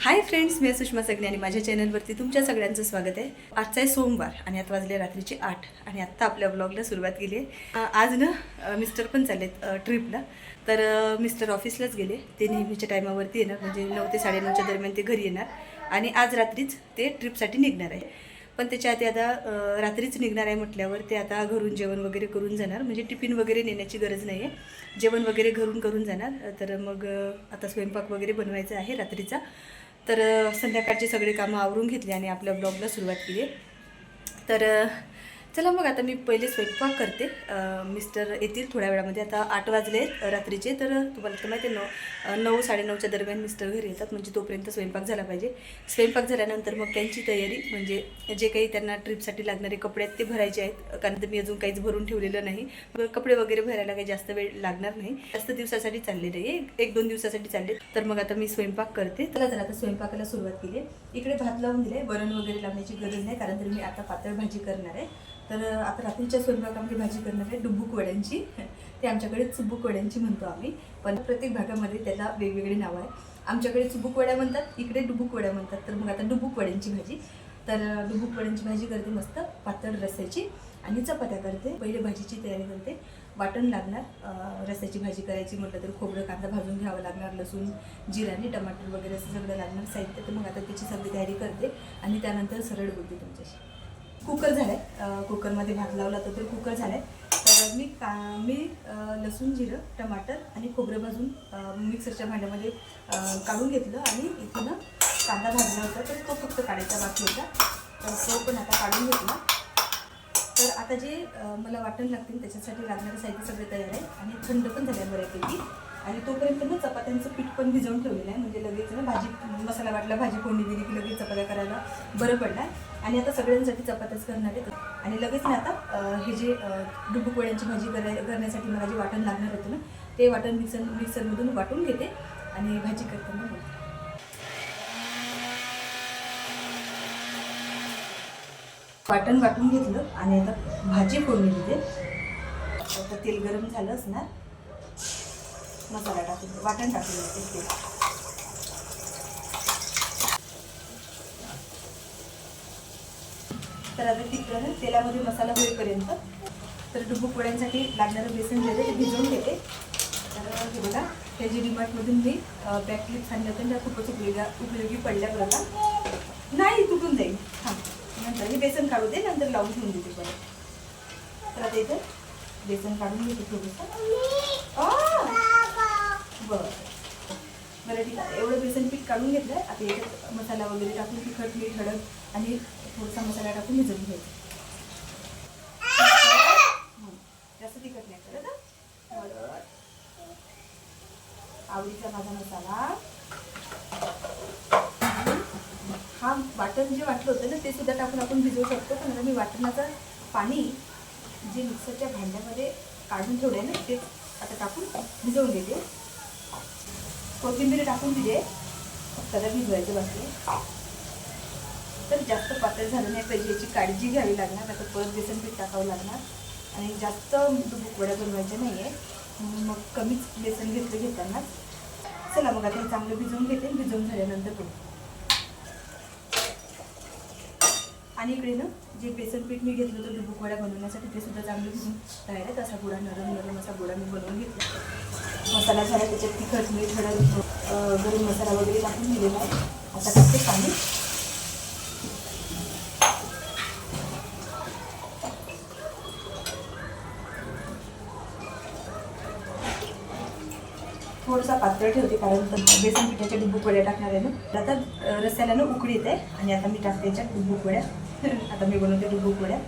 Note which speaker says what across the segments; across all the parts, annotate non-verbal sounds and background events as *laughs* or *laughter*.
Speaker 1: Hi friends मी सुषमा सगळे आणि माझ्या चॅनलवरती तुमच्या सगळ्यांचं स्वागत आहे. आजचा आहे सोमवार आणि आता वाजले रात्रीचे आठ आणि आत्ता आपल्या ब्लॉगला सुरुवात केली आहे. आज ना मिस्टर पण चाललेत ट्रिपला तर मिस्टर ऑफिसलाच गेले. ते नेहमीच्या टायमावरती येणार म्हणजे नऊ ते साडेनऊच्या दरम्यान ते घरी येणार. आणि आज रात्रीच ते ट्रिपसाठी निघणार आहे. पण त्याच्या आधी आता रात्रीच निघणार आहे म्हटल्यावर ते आता घरून जेवण वगैरे करून जाणार. म्हणजे टिफिन वगैरे नेण्याची गरज नाही आहे जेवण वगैरे घरून करून जाणार. तर मग आता स्वयंपाक वगैरे बनवायचा आहे रात्रीचा. तर संध्याकाळची सगळी कामं आवरून घेतली आणि आपल्या ब्लॉगला सुरुवात केली. तर चला मग आता मी पहिले स्वयंपाक करते. मिस्टर येतील थोड्या वेळामध्ये. आता आठ वाजले रात्रीचे. तर तुम्हाला तर माहिती आहे नऊ नऊ साडेनऊच्या दरम्यान मिस्टर घरी येतात. म्हणजे तोपर्यंत स्वयंपाक झाला पाहिजे. स्वयंपाक झाल्यानंतर मग त्यांची तयारी. म्हणजे जे काही त्यांना ट्रिपसाठी लागणारे कपडे आहेत ते भरायचे आहेत. कारण तर मी अजून काहीच भरून ठेवलेलं नाही. मग कपडे वगैरे भरायला काही जास्त वेळ लागणार नाही. जास्त दिवसासाठी चालले नाही एक- दोन दिवसासाठी चालले तर मग आता मी स्वयंपाक करते. चला जर आता स्वयंपाकाला सुरुवात केली आहे. इकडे भात लावून दिले वरण वगैरे लावण्याची गरज नाही कारण तर मी आता पातळ भाजी करणार आहे. तर आता रात्रीच्या स्वयंपाकामध्ये भाजी करणार आहे डुबुक वड्यांची. ते आमच्याकडे चुबूक वड्यांची म्हणतो आम्ही. पण प्रत्येक भागामध्ये त्याला वेगवेगळे नावं आहे. आमच्याकडे चुबूक वड्या म्हणतात इकडे डुबूक वड्या म्हणतात. तर मग आता डुबूक वड्यांची भाजी. तर डुबूक वड्यांची भाजी करते मस्त पातळ रस्याची. आणि चपात्या करते. पहिले भाजीची तयारी करते. वाटण लागणार. रस्याची भाजी करायची म्हटलं तर खोबरं कांदा भाजून घ्यावं लागणार लसूण जिराणी टमाटर वगैरे असं सगळं लागणार साहित्य. तर मग आता त्याची सगळी तयारी करते. आणि त्यानंतर सरळ बोलते तुमच्याशी. कुकर झालं आहे कुकरमध्ये भात लावला तर ते कुकर झालं आहे तर मी का मी लसूण जिरं टमाटर आणि खोबरं भाजून मिक्सरच्या भांड्यामध्ये काढून घेतलं आणि इथून कांदा भाजला होता. तर तो फक्त काढायचा बाकी होता. तर तो पण आता काढून घेतला. तर आता जे मला वाटण लागतील त्याच्यासाठी लागणारं साहित्य सगळं तयार आहे आणि थंड पण झालं आहे बऱ्यापैकी. आणि तोपर्यंत ना चपात्यांचं पीठ पण भिजवून ठेवलेलं आहे. म्हणजे लगेच ना भाजी मसाला वाटला भाजी फोडणी दिली की लगेच चपात्या करायला बरं पडणार. आणि आता सगळ्यांसाठी चपात्याच करणार आहे. आणि लगेच ना आता हे जे डुबू पोळ्यांची भाजी कराय करण्यासाठी मला जे वाटण लागणार होतं ना ते वाटण मिक्सर मिक्सरमधून वाटून घेते आणि भाजी करताना बघते. वाटण वाटून घेतलं आणि आता भाजी फोडणी देते. आता तेल गरम झालं असणार. मसाला टाकून वाटण टाकून देते. तेल तर आता तिकडं तेलामध्ये मसाला होईपर्यंत. तर डुबू पोळ्यांसाठी लागणारं बेसन जे आहे ते भिजवून घेते. तर हे बघा हे जी डिमार्टमधून मी बॅक क्लिप आणले होते त्या खूपच उपयोगा उपयोगी पडल्या बघा नाही तुटून जाईल. हां नंतर हे बेसन काढू दे नंतर लावून ठेवून देते परत. तर आता इथं बेसन काढून घेते थोडंसं. बरं. बरं ठीक आहे. एवढं बेसन पीठ काढून घेतलं आता याच्यात मसाला वगैरे टाकून तिखट मीठ हळद आणि थोडासा मसाला टाकून भिजवून घ्यायचा. जास्त तिखट नाही करत आवडीचा माझा मसाला. हा वाटण जे वाटलं होतं ना ते सुद्धा टाकून आपण भिजवू शकतो पण मी वाटणाचं पाणी जे मिक्सरच्या भांड्यामध्ये काढून ठेवलं आहे ना ते आता टाकून भिजवून घेते कोथिंबीर टाकून दिले त्याला भिजवायचं बाकी. तर जास्त पातळ झालं नाही पाहिजे याची काळजी घ्यावी लागणार आता परत बेसन पीठ टाकावं लागणार. आणि जास्त म्हणजे बुकवड्या बनवायच्या नाही आहे मग कमीच बेसन घेतलं घेताना चला मग आता हे चांगलं भिजवून घेते भिजवून झाल्यानंतर बघू. आणि इकडे ना जे बेसन पीठ मी घेतलं होतं डुबुकवड्या बनवण्यासाठी ते सुद्धा चांगलं भिजून तयार आहे तसा गोडा नरम नरम असा गोडा मी बनवून घेतला. मसाला झाला त्याच्यात तिखट मीठ हळद गरम मसाला वगैरे टाकून दिलेला आहे. आता टाकते पाणी. थोडसा पातळ ठेवते कारण तर बेसन पिठाच्या डुबुक वड्या टाकणार आहे ना. आता रस्त्याला ना उकळी येते आणि आता मी टाकते याच्यात डुबुक वड्या *laughs* आता मी बनवते डुबुक वड्या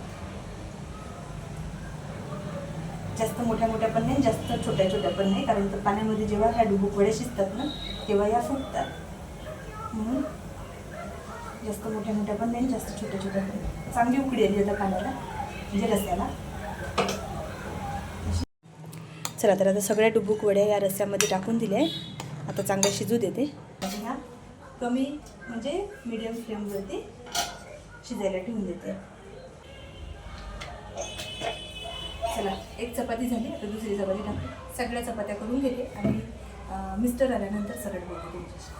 Speaker 1: जास्त मोठ्या मोठ्या पण नाही जास्त छोट्या छोट्या पण नाही कारण पाण्यामध्ये जेव्हा ह्या डुबुक वड्या शिजतात ना तेव्हा या फुटतात. म्हणून जास्त मोठ्या मोठ्या पण नाही जास्त छोट्या छोट्या पण चांगली उकळी आली आता पाण्याला म्हणजे रस्त्याला चला तर आता सगळ्या डुबुक वड्या या रस्स्यामध्ये टाकून दिल्या आहे आता चांगलं शिजू देते. आणि ह्या कमी म्हणजे मीडियम फ्लेमवरती शिजायला ठेवून देते. चला एक चपाती झाली आता दुसरी चपाती टाकते. सगळ्या चपात्या करून घेते आणि मिस्टर आल्यानंतर सरळ बोलते तुमच्याशी.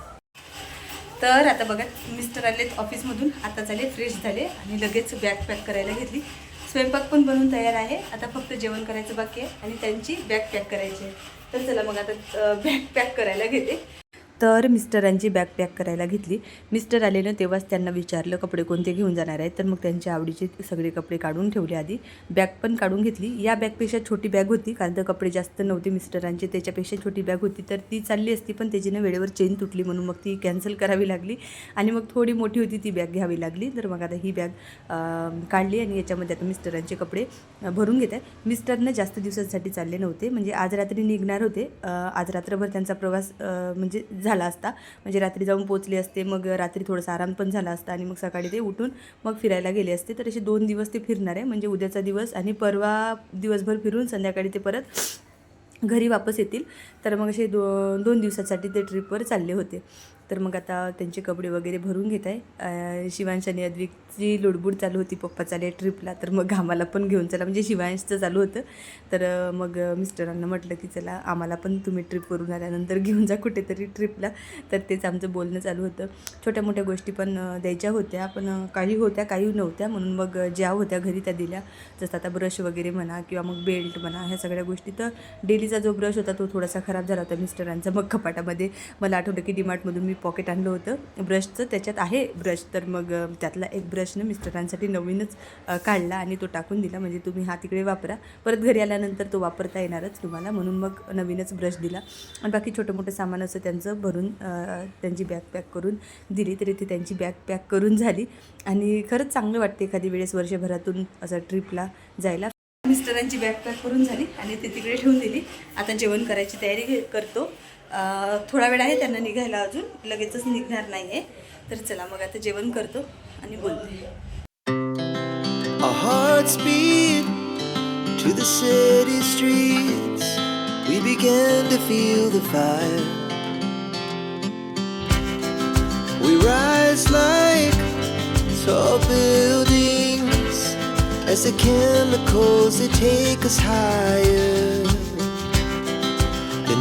Speaker 1: तर आता बघा मिस्टर आलेत ऑफिसमधून आता झाले फ्रेश झाले आणि लगेच बॅग पॅक करायला घेतली. स्वयंपाक पण बनवून तयार आहे. आता फक्त जेवण करायचं बाकी आहे आणि त्यांची बॅग पॅक करायची आहे. तर चला मग आता बॅग पॅक करायला घेते. तर मिस्टरांची बॅग पॅक करायला घेतली. मिस्टर आले ना तेव्हाच त्यांना विचारलं कपडे कोणते घेऊन जाणार आहेत. तर मग त्यांच्या आवडीचे सगळे कपडे काढून ठेवले आधी. बॅग पण काढून घेतली. या बॅगपेक्षा छोटी बॅग होती कारण तर कपडे जास्त नव्हते मिस्टरांचे. त्याच्यापेक्षा छोटी बॅग होती तर ती चालली असती पण त्याची ना वेळेवर चेन तुटली म्हणून मग ती कॅन्सल करावी लागली. आणि मग थोडी मोठी होती ती बॅग घ्यावी लागली. तर मग आता ही बॅग काढली आणि याच्यामध्ये आता मिस्टरांचे कपडे भरून घेत आहे मिस्टरनं जास्त दिवसांसाठी चालले नव्हते. म्हणजे आज रात्री निघणार होते. आज रात्रभर त्यांचा प्रवास म्हणजे म्हणजे झाला असता. म्हणजे रात्री जाऊन पोचले असते मग रात्री थोडासा आराम पण झाला असता आणि मग सकाळी ते उठून मग फिरायला गेले असते. तर असे दोन दिवस ते फिरणार आहे. म्हणजे उद्याचा दिवस आणि परवा दिवसभर फिरून संध्याकाळी ते परत घरी वापस येतील. तर मग असे दो दोन दिवसासाठी ते ट्रिपवर चालले होते. तर मग आता त्यांचे कपडे वगैरे भरून घेत आहे. शिवांश आणि अद्विकची लुडबुड चालू होती पप्पा चाले ट्रिपला तर मग आम्हाला पण घेऊन चला. म्हणजे शिवांशचं चालू होतं. तर मग मिस्टरांना म्हटलं की चला आम्हाला पण तुम्ही ट्रिप करून आल्यानंतर घेऊन जा कुठेतरी ट्रिपला तर तेच आमचं बोलणं चालू होतं. छोट्या मोठ्या गोष्टी पण द्यायच्या होत्या पण काही होत्या काही नव्हत्या. म्हणून मग ज्या होत्या घरी त्या दिल्या. जसं आता ब्रश वगैरे म्हणा किंवा मग बेल्ट म्हणा ह्या सगळ्या गोष्टी. तर डेलीचा जो ब्रश होता तो थोडासा खराब झाला होता मिस्टरांचा मग कपाटामध्ये मला आठवलं की डिमार्टमधून मी पॉकेट आणलं होतं. ब्रशचं त्याच्यात आहे ब्रश. तर मग त्यातला एक ब्रशनं मिस्टरांसाठी नवीनच काढला आणि तो टाकून दिला. म्हणजे तुम्ही हा तिकडे वापरा. परत घरी आल्यानंतर तो वापरता येणारच तुम्हाला. म्हणून मग नवीनच ब्रश दिला. आणि बाकी छोटं मोठं सामान असं त्यांचं भरून त्यांची बॅग पॅक करून दिली. तरी ती त्यांची बॅग पॅक करून झाली. आणि खरंच चांगलं वाटते एखादी वेळेस वर्षभरातून असं ट्रिपला जायला. मिस्टरांची बॅग पॅक करून झाली आणि ते तिकडे ठेवून दिली. आता जेवण करायची तयारी घे- करतो. थोडा वेळ आहे त्यांना निघायला अजून लगेचच निघणार नाही आहे तर चला मग आता जेवण करतो आणि बोलते
Speaker 2: to the city streets. We began to feel the fire. We rise like tall buildings as the chemicals they take us higher. The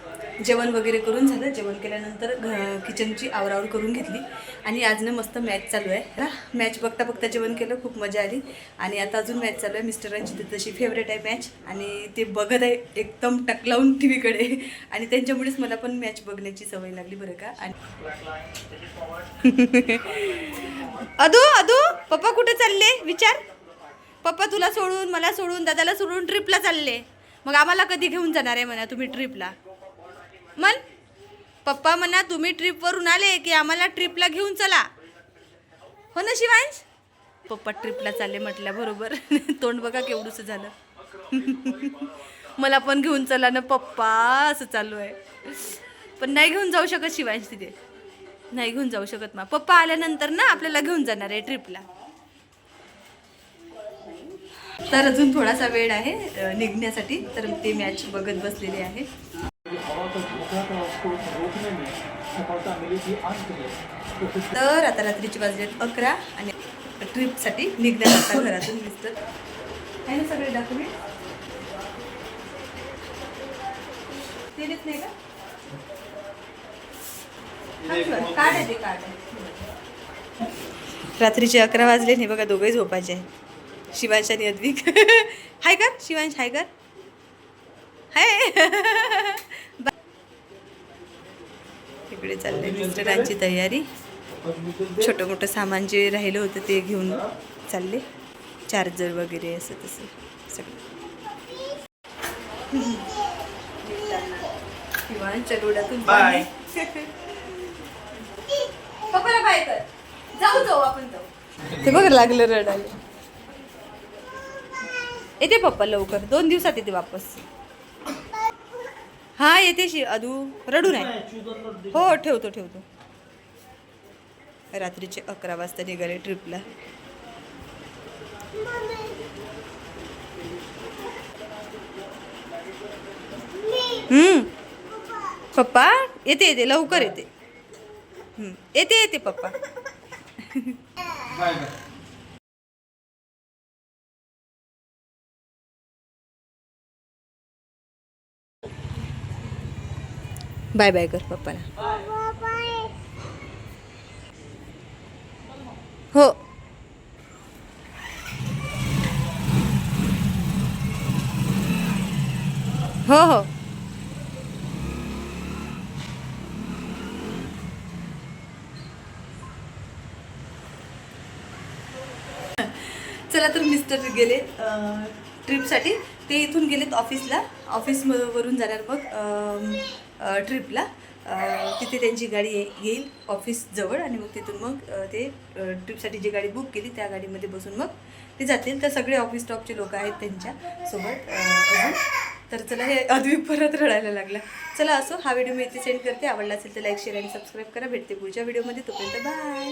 Speaker 1: जेवण वगैरे करून झालं. जेवण केल्यानंतर घ किचनची आवरावर करून घेतली. आणि आज ना मस्त मॅच चालू आहे. ना मॅच बघता बघता जेवण केलं खूप मजा आली. आणि आता अजून मॅच चालू आहे. मिस्टरांची तर तशी फेवरेट आहे मॅच आणि ते बघत आहे एकदम टकलावून टी व्हीकडे आणि त्यांच्यामुळेच मला पण मॅच बघण्याची सवय लागली बरं का. आणि *laughs* अदू अदू पप्पा कुठे चालले? विचार. पप्पा तुला सोडून मला सोडून दादाला सोडून ट्रिपला चालले. मग आम्हाला कधी घेऊन जाणार आहे म्हणा तुम्ही ट्रिपला मन. पप्पा म्हणा तुम्ही ट्रिपवरून आले की आम्हाला ट्रिपला घेऊन चला. हो ना शिवांश? पप्पा ट्रिपला चालले म्हटल्या बरोबर. *laughs* तोंड बघा केवढंसं झालं. *laughs* मला पण घेऊन चला ना पप्पा असं चालू आहे. पण नाही घेऊन जाऊ शकत शिवांश तिथे. नाही घेऊन जाऊ शकत मा. पप्पा आल्यानंतर ना आपल्याला घेऊन जाणार आहे ट्रिपला तर अजून थोडासा वेळ आहे निघण्यासाठी. तर ते मॅच बघत बसलेले आहे. तर आता रात्रीची वाजलेत अकरा आणि ट्रिपसाठी निघणार आता घरातून मिस्टर. आहे ना सगळे डॉक्युमेंट दिलेच नाही का? कार्ड आहे ते कार्ड रात्रीचे अकरा वाजले नाही बघा दोघे झोपायचे आहे शिवांश आणि अद्विक. *laughs* हाय कर शिवांश हाय कर. हाय. *laughs* इकडे चाललंय मिस्टरांची तयारी. छोटं मोठं सामान जे राहिलं होतं ते घेऊन चालले. चार्जर वगैरे असं तसं सगळं. शिवांशच्या डोळ्यातून पाणी. पप्पाला बाय कर. जाऊ जाऊ आपण जाऊ. ते बघ लागलं रडायला. येते पप्पा लवकर. दोन दिवसात येते वापस. हा येते शि अदू रडू नाही हो ठेवतो ठेवतो. रात्रीचे अकरा वाजता निघाले ट्रिपला हम्म. पप्पा येते येते लवकर येते. येते येते पप्पा. बाय बाय कर पप्पाला. हो. हो हो. चला तर मिस्टर गेले ट्रिपसाठी ते इथून गेलेत ऑफिसला ऑफिस वरून जाणार मग ट्रिपला. तिथे त्यांची गाडी ये- येईल ऑफिसजवळ आणि मग तिथून मग ते ट्रिपसाठी जी गाडी बुक केली त्या गाडीमध्ये बसून मग ते जातील. तर सगळे ऑफिस स्टॉपचे लोक आहेत त्यांच्यासोबत अजून. तर चला हे अद्वी परत रडायला लागला. चला असो हा व्हिडिओ मी इथे सेंड करते. आवडला असेल तर लाईक शेअर आणि सबस्क्राईब करा. भेटते पुढच्या व्हिडिओमध्ये. तोपर्यंत बाय.